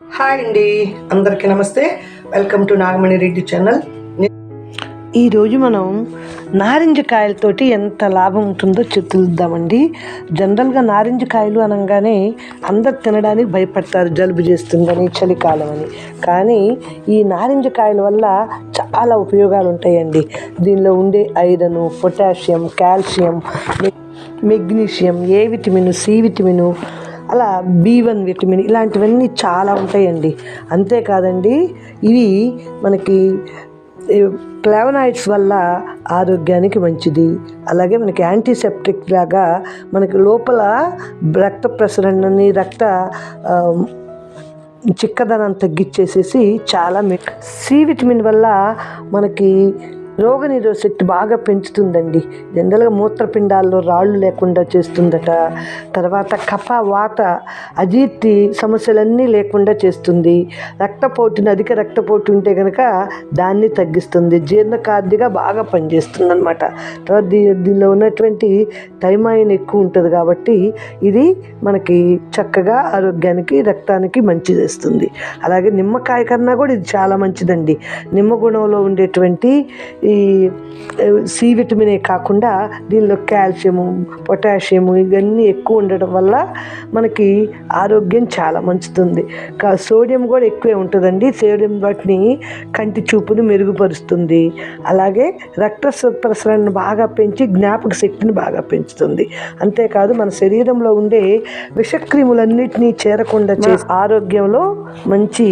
Hi అండి. అందరికీ నమస్తే. Welcome to Nagamani Reddy channel ఈరోజు మనం నారింజ కాయలతోటి ఎంత లాభం ఉంటుందో చెప్తుందామండి. జనరల్గా నారింజ కాయలు అనగానే అందరు తినడానికి భయపడతారు జలుబు చేస్తుందని చలికాలం అని. కానీ ఈ నారింజ కాయల వల్ల చాలా ఉపయోగాలు ఉంటాయండి. దీనిలో ఉండే iron potassium calcium magnesium A vitamin C vitamin అలా బి వన్ విటమిన్ ఇలాంటివన్నీ చాలా ఉంటాయండి. అంతేకాదండి ఇవి మనకి ఫ్లావనాయిడ్స్ వల్ల ఆరోగ్యానికి మంచిది. అలాగే మనకి యాంటీసెప్టిక్ లాగా మనకి లోపల రక్త ప్రసరణని రక్త చిక్కదనం తగ్గించేసేసి చాలా సి విటమిన్ వల్ల మనకి రోగనిరోధ శక్తి బాగా పెంచుతుందండి. జనరల్గా మూత్రపిండాల్లో రాళ్ళు లేకుండా చేస్తుందట. తర్వాత కఫ వాత అజీర్తి సమస్యలన్నీ లేకుండా చేస్తుంది. రక్తపోటుని అధిక రక్తపోటు ఉంటే కనుక దాన్ని తగ్గిస్తుంది. జీర్ణకార్దిగా బాగా పనిచేస్తుంది అనమాట తర్వాత దీ దీనిలో ఉన్నటువంటి థైమాయిన్ ఎక్కువ ఉంటుంది కాబట్టి ఇది మనకి చక్కగా ఆరోగ్యానికి రక్తానికి మంచి చేస్తుంది. అలాగే నిమ్మకాయ కన్నా కూడా ఇది చాలా మంచిదండి. నిమ్మ గుణంలో ఉండేటువంటి ఈ సి విటమినే కాకుండా దీనిలో కాల్షియము పొటాషియము ఇవన్నీ ఎక్కువ ఉండడం వల్ల మనకి ఆరోగ్యం చాలా మంచుతుంది. కా సోడియం కూడా ఎక్కువే ఉంటుందండి. సోడియం వాటిని కంటి చూపుని మెరుగుపరుస్తుంది. అలాగే రక్త ప్రసరణను బాగా పెంచి జ్ఞాపక శక్తిని బాగా పెంచుతుంది. అంతేకాదు మన శరీరంలో ఉండే విషక్రిములన్నిటినీ చేరకుండా చేసి ఆరోగ్యంలో మంచి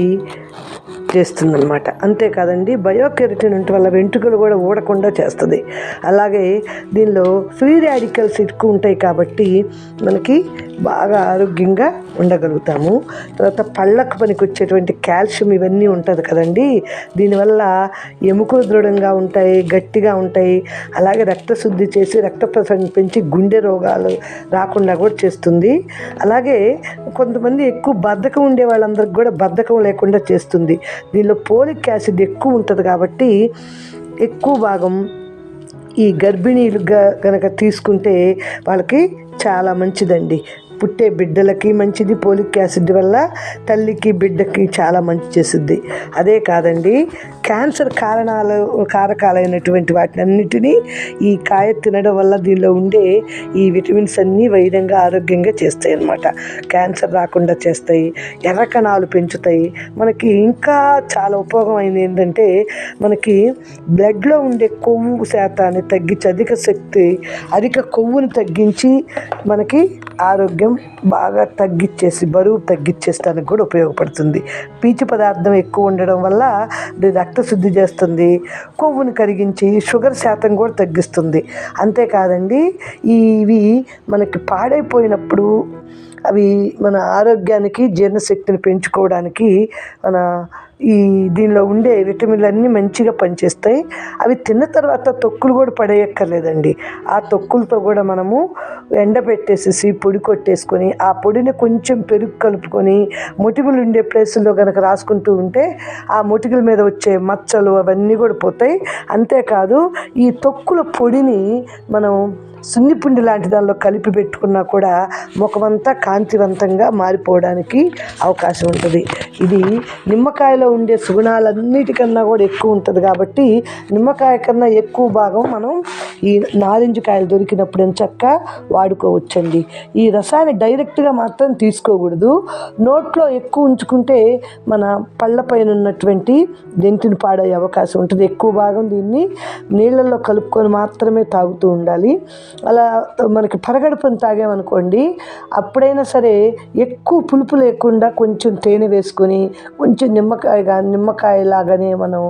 చేస్తుందన్నమాట. అంతేకాదండి బయోకెరటిన్ ఉంటే వల్ల వెంట్రుకలు కూడా ఊడకుండా చేస్తుంది. అలాగే దీనిలో ఫ్రీ రాడికల్స్ ఎక్కువ ఉంటాయి కాబట్టి మనకి బాగా ఆరోగ్యంగా ఉండగలుగుతాము. తర్వాత పళ్ళకు పనికి వచ్చేటువంటి కాల్షియం ఇవన్నీ ఉంటుంది కదండి. దీనివల్ల ఎముకలు దృఢంగా ఉంటాయి గట్టిగా ఉంటాయి. అలాగే రక్తశుద్ధి చేసి రక్త ప్రసరణ పెంచి గుండె రోగాలు రాకుండా కూడా చేస్తుంది. అలాగే కొంతమంది ఎక్కువ బద్ధకం ఉండే వాళ్ళందరికి కూడా బద్ధకం లేకుండా చేస్తుంది. దీనిలో పోలిక్ యాసిడ్ ఎక్కువ ఉంటుంది కాబట్టి ఎక్కువ భాగం ఈ గర్భిణీలుగా కనుక తీసుకుంటే వాళ్ళకి చాలా మంచిదండి. పుట్టే బిడ్డలకి మంచిది పోలిక్ యాసిడ్ వల్ల తల్లికి బిడ్డకి చాలా మంచి చేస్తుంది అదే కాదండి క్యాన్సర్ కారణాలు కారకాలైనటువంటి వాటినన్నిటినీ ఈ కాయ తినడం వల్ల దీనిలో ఉండే ఈ విటమిన్స్ అన్నీ వైద్యంగా ఆరోగ్యంగా చేస్తాయి అన్నమాట క్యాన్సర్ రాకుండా చేస్తాయి ఎర్ర కణాలు పెంచుతాయి. మనకి ఇంకా చాలా ఉపయోగమైనది ఏంటంటే మనకి బ్లడ్లో ఉండే కొవ్వు శాతాన్ని తగ్గించి అధిక శక్తి అధిక కొవ్వుని తగ్గించి మనకి ఆరోగ్యం బాగా తగ్గించేసి బరువు తగ్గించేస్తానికి కూడా ఉపయోగపడుతుంది. పీచు పదార్థం ఎక్కువ ఉండడం వల్ల ఇది రక్తశుద్ధి చేస్తుంది కొవ్వును కరిగించి షుగర్ శాతం కూడా తగ్గిస్తుంది. అంతేకాదండి ఇవి మనకి పాడైపోయినప్పుడు అవి మన ఆరోగ్యానికి జీర్ణశక్తిని పెంచుకోవడానికి మన ఈ దీనిలో ఉండే విటమిన్లు అన్నీ మంచిగా పనిచేస్తాయి. అవి తిన్న తర్వాత తొక్కులు కూడా పడేయక్కర్లేదండి. ఆ తొక్కులతో కూడా మనము ఎండబెట్టేసేసి పొడి కొట్టేసుకొని ఆ పొడిని కొంచెం పెరుగు కలుపుకొని మొటిగులు ఉండే ప్లేసుల్లో కనుక రాసుకుంటూ ఉంటే ఆ మొటిగుల మీద వచ్చే మచ్చలు అవన్నీ కూడా పోతాయి. అంతేకాదు ఈ తొక్కుల పొడిని మనం సున్నిపిండి లాంటి దానిలో కలిపి పెట్టుకున్నా కూడా ముఖమంతా కాంతివంతంగా మారిపోవడానికి అవకాశం ఉంటుంది. ఇది నిమ్మకాయలో ఉండే సుగుణాలన్నిటికన్నా కూడా ఎక్కువ ఉంటుంది కాబట్టి నిమ్మకాయ కన్నా ఎక్కువ భాగం మనం ఈ నారింజ కాయలు దొరికినప్పుడు చక్క వాడుకోవచ్చండి. ఈ రసాన్ని డైరెక్ట్గా మాత్రం తీసుకోకూడదు. నోట్లో ఎక్కువ ఉంచుకుంటే మన పళ్ళపైన ఉన్నటువంటి దెంతిని పాడయ్యే అవకాశం ఉంటుంది. ఎక్కువ భాగం దీన్ని నీళ్ళల్లో కలుపుకొని మాత్రమే తాగుతూ ఉండాలి. అలా మనకి పరగడుపుని తాగామనుకోండి అప్పుడైనా సరే ఎక్కువ పులుపు లేకుండా కొంచెం తేనె వేసుకొని కొంచెం నిమ్మకాయ కానీ నిమ్మకాయ లాగానే మనం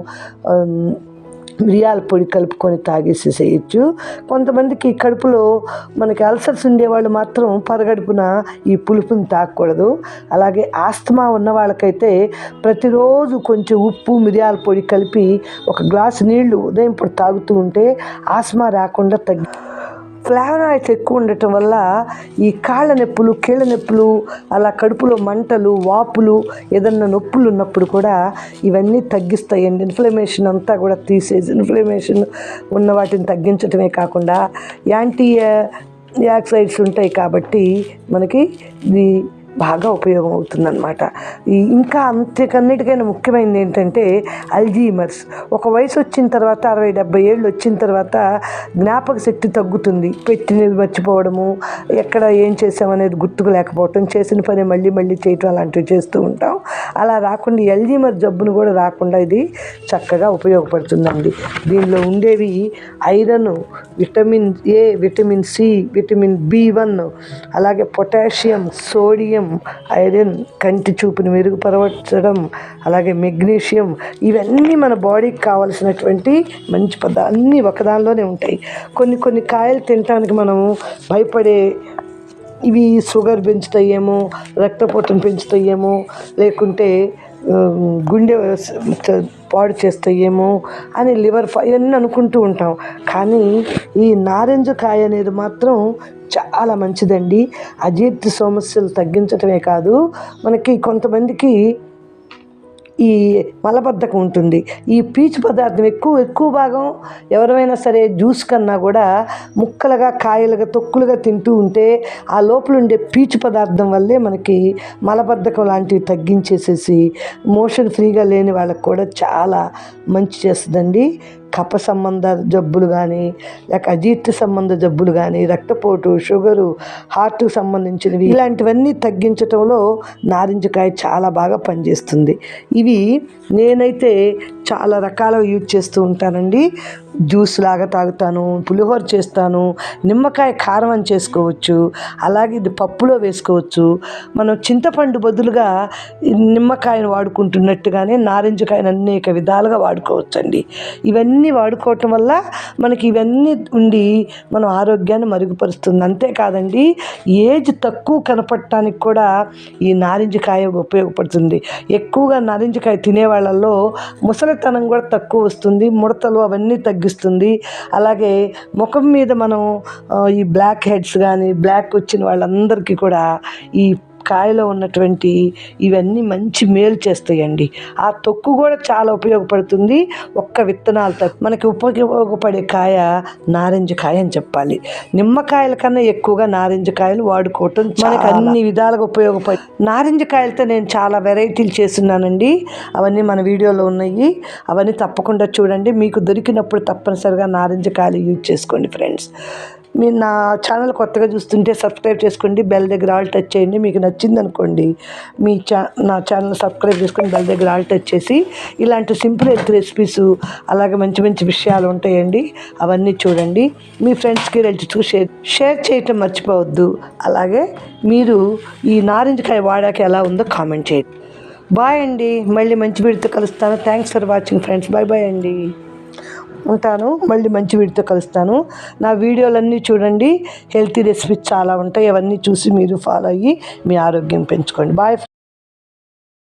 మిరియాల పొడి కలుపుకొని తాగేసేసేయచ్చు. కొంతమందికి కడుపులో మనకి అల్సర్స్ ఉండేవాళ్ళు మాత్రం పరగడుపున ఈ పులుపుని తాగకూడదు. అలాగే ఆస్తమా ఉన్న వాళ్ళకైతే ప్రతిరోజు కొంచెం ఉప్పు మిరియాల పొడి కలిపి ఒక గ్లాసు నీళ్ళు ఉదయం ఇప్పుడు తాగుతూ ఉంటే ఆస్మా రాకుండా తగ్గి ఫ్లావనాయిడ్స్ ఎక్కువ ఉండటం వల్ల ఈ కాళ్ళ నొప్పులు కీళ్ళ నొప్పులు అలా కడుపులో మంటలు వాపులు ఏదన్నా నొప్పులు ఉన్నప్పుడు కూడా ఇవన్నీ తగ్గిస్తాయండి. ఇన్ఫ్లమేషన్ అంతా కూడా తీసేసి ఇన్ఫ్లమేషన్ ఉన్న వాటిని తగ్గించడమే కాకుండా యాంటీ యాక్సైడ్స్ ఉంటాయి కాబట్టి మనకి ఇది బాగా ఉపయోగం అవుతుందన్నమాట ఇంకా అంతకన్నిటికైనా ముఖ్యమైనది ఏంటంటే అల్జీమర్స్. ఒక వయసు వచ్చిన తర్వాత అరవై డెబ్బై ఏళ్ళు వచ్చిన తర్వాత జ్ఞాపక శక్తి తగ్గుతుంది. పెట్టినవి మర్చిపోవడము ఎక్కడ ఏం చేసామనేది గుర్తుకు లేకపోవటం చేసిన పని మళ్ళీ మళ్ళీ చేయటం అలాంటివి చేస్తూ ఉంటాం. అలా రాకుండా ఎల్జీమర్ జబ్బును కూడా రాకుండా ఇది చక్కగా ఉపయోగపడుతుందండి. దీనిలో ఉండేవి iron vitamin A vitamin C vitamin B one అలాగే పొటాషియం సోడియం ఐరన్ కంటి చూపుని మెరుగుపరచడం అలాగే మెగ్నీషియం ఇవన్నీ మన బాడీకి కావాల్సినటువంటి మంచి పద అన్నీ ఒకదానిలోనే ఉంటాయి. కొన్ని కొన్ని కాయలు తినడానికి మనము భయపడే ఇవి షుగర్ పెంచుతాయేమో రక్తపోటును పెంచుతాయేమో లేకుంటే గుండె పాడు చేస్తాయేమో అని లివర్ ఇవన్నీ అనుకుంటూ ఉంటాం. కానీ ఈ నారింజ కాయ అనేది మాత్రం చాలా మంచిదండి. అజీర్తి సమస్యలు తగ్గించటమే కాదు మనకి కొంతమందికి ఈ మలబద్ధకం ఉంటుంది. ఈ పీచు పదార్థం ఎక్కువ ఎక్కువ భాగం ఎవరైనా సరే జ్యూస్ కన్నా కూడా ముక్కలుగా కాయలుగా తొక్కులుగా తింటూ ఉంటే ఆ లోపల ఉండే పీచు పదార్థం వల్లే మనకి మలబద్ధకం లాంటివి తగ్గించేసేసి మోషన్ ఫ్రీగా లేని వాళ్ళకు కూడా చాలా మంచి చేస్తుందండి. కఫ సంబంధ జబ్బులు కానీ లేక అజీర్తి సంబంధ జబ్బులు కానీ రక్తపోటు షుగరు హార్ట్కు సంబంధించినవి ఇలాంటివన్నీ తగ్గించటంలో నారింజకాయ చాలా బాగా పనిచేస్తుంది. ఇవి నేనైతే చాలా రకాల యూజ్ చేస్తూ ఉంటానండి. జ్యూస్ లాగా తాగుతాను పులిహోర చేస్తాను నిమ్మకాయ కారం అని చేసుకోవచ్చు అలాగే ఇది పప్పులో వేసుకోవచ్చు. మనం చింతపండు బదులుగా నిమ్మకాయను వాడుకుంటున్నట్టుగానే నారింజకాయను అనేక విధాలుగా వాడుకోవచ్చండి. ఇవన్నీ వాడుకోవటం వల్ల మనకి ఇవన్నీ ఉండి మనం ఆరోగ్యాన్ని మరుగుపరుస్తుంది. అంతేకాదండి ఏజ్ తక్కువ కనపడటానికి కూడా ఈ నారింజకాయ ఉపయోగపడుతుంది. ఎక్కువగా నారింజకాయ తినే వాళ్ళల్లో ముసలి ముసలితనం కూడా తక్కువ వస్తుంది. ముడతలు అవన్నీ తగ్గిస్తుంది. అలాగే ముఖం మీద మనం ఈ బ్లాక్ హెడ్స్ కానీ బ్లాక్ వచ్చిన వాళ్ళందరికీ కూడా ఈ కాయలో ఉన్నటువంటి ఇవన్నీ మంచి మేలు చేస్తాయండి. ఆ తొక్కు కూడా చాలా ఉపయోగపడుతుంది. ఒక్క విత్తనాలతో మనకి ఉపయోగపడే కాయ నారింజ కాయ అని చెప్పాలి. నిమ్మకాయల కన్నా ఎక్కువగా నారింజ కాయలు వాడుకోవటం మనకి అన్ని విధాలుగా ఉపయోగపడి నారింజ కాయలతో నేను చాలా వెరైటీలు చేస్తున్నానండి. అవన్నీ మన వీడియోలో ఉన్నాయి. అవన్నీ తప్పకుండా చూడండి. మీకు దొరికినప్పుడు తప్పనిసరిగా నారింజ కాయలు యూజ్ చేసుకోండి ఫ్రెండ్స్. మీరు నా ఛానల్ కొత్తగా చూస్తుంటే సబ్స్క్రైబ్ చేసుకోండి బెల్ దగ్గర ఆల్ టచ్ చేయండి. మీకు నచ్చింది అనుకోండి మీ చా నా ఛానల్ సబ్స్క్రైబ్ చేసుకొని బెల్ దగ్గర ఆల్ టచ్ చేసి ఇలాంటి సింపుల్ హెల్త్ రెసిపీస్ అలాగే మంచి మంచి విషయాలు ఉంటాయండి. అవన్నీ చూడండి. మీ ఫ్రెండ్స్కి రిలేటివ్స్కి షేర్ షేర్ చేయటం మర్చిపోవద్దు. అలాగే మీరు ఈ నారింజకాయ వాడాక ఎలా ఉందో కామెంట్ చేయండి. బాయ్ అండి. మళ్ళీ మంచి వీడితో కలుస్తాను. Thanks for watching friends bye bye అండి. ఉంటాను. మళ్ళీ మంచి వీడితో కలుస్తాను. నా వీడియోలన్నీ చూడండి. హెల్తీ రెసిపీస్ చాలా ఉంటాయి. అవన్నీ చూసి మీరు ఫాలో అయ్యి మీ ఆరోగ్యం పెంచుకోండి. బాయ్